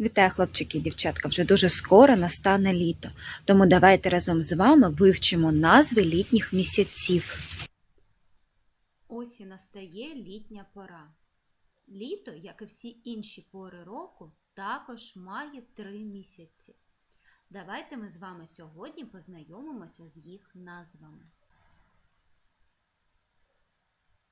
Вітаю, хлопчики і дівчатка. Вже дуже скоро настане літо. Тому давайте разом з вами вивчимо назви літніх місяців. Ось і настає літня пора. Літо, як і всі інші пори року, також має три місяці. Давайте ми з вами сьогодні познайомимося з їх назвами.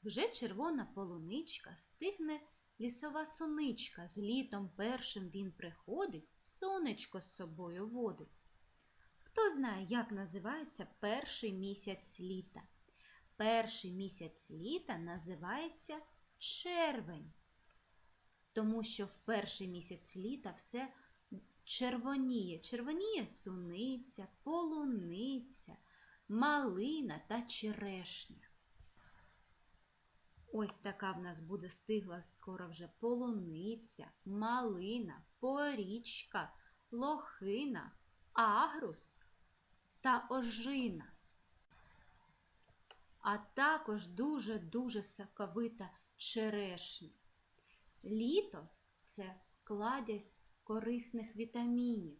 Вже червона полуничка стигне лісова соничка. З літом першим він приходить, сонечко з собою водить. Хто знає, як називається перший місяць літа? Перший місяць літа називається червень, тому що в перший місяць літа все червоніє. Червоніє суниця, полуниця, малина та черешня. Ось така в нас буде стигла скоро вже полуниця, малина, порічка, лохина, агрус та ожина. А також дуже-дуже соковита черешня. Літо це кладязь корисних вітамінів.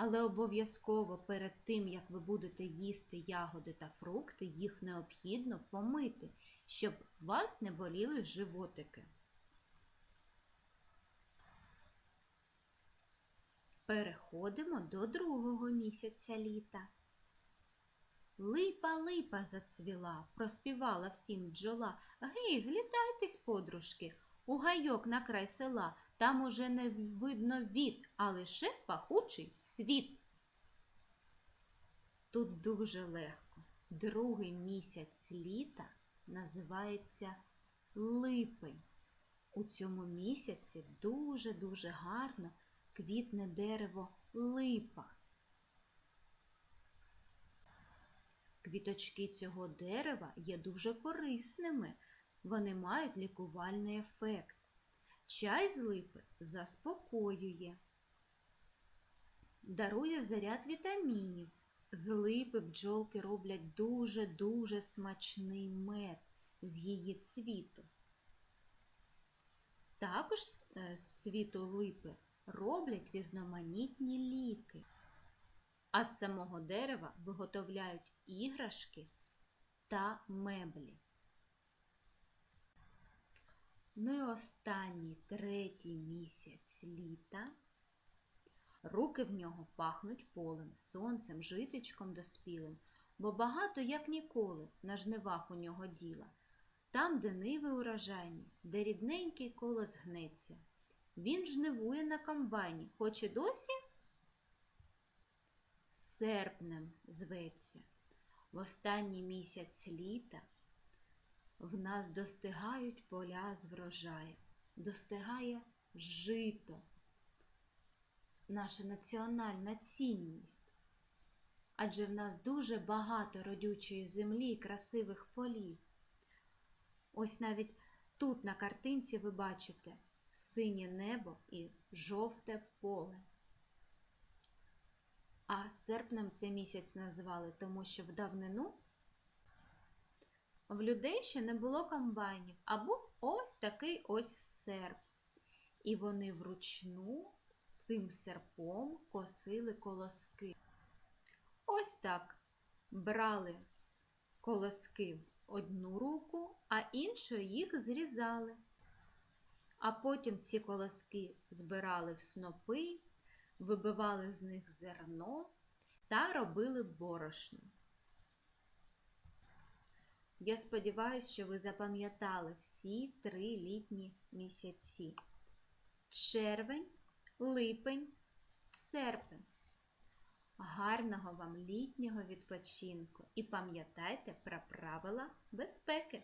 Але обов'язково перед тим, як ви будете їсти ягоди та фрукти, їх необхідно помити, щоб вас не боліли животики. Переходимо до другого місяця літа. Липа липа зацвіла, проспівала всім бджола. Гей, злітайтесь, подружки, у гайок на край села. Там уже не видно від, а лише пахучий світ. Тут дуже легко. Другий місяць літа називається липень. У цьому місяці дуже-дуже гарно квітне дерево липа. Квіточки цього дерева є дуже корисними. Вони мають лікувальний ефект. Чай з липи заспокоює, дарує заряд вітамінів. З липи бджолки роблять дуже-дуже смачний мед з її цвіту. Також з цвіту липи роблять різноманітні ліки, а з самого дерева виготовляють іграшки та меблі. І останній третій місяць літа. Руки в нього пахнуть полем, сонцем, житечком доспілим, бо багато, як ніколи, на жнивах у нього діла. Там, де ниви урожайні, де рідненький колос гнеться. Він жнивує на комбайні, хоч і досі серпнем зветься. В останній місяць літа в нас достигають поля з врожаєм, достигає жито, наша національна цінність. Адже в нас дуже багато родючої землі і красивих полів. Ось навіть тут на картинці ви бачите синє небо і жовте поле. А серпнем цей місяць назвали, тому що в давнину в людей ще не було комбайнів, а був ось такий ось серп. І вони вручну цим серпом косили колоски. Ось так брали колоски в одну руку, а іншою їх зрізали. А потім ці колоски збирали в снопи, вибивали з них зерно та робили борошно. Я сподіваюся, що ви запам'ятали всі три літні місяці: червень, липень, серпень. Гарного вам літнього відпочинку і пам'ятайте про правила безпеки!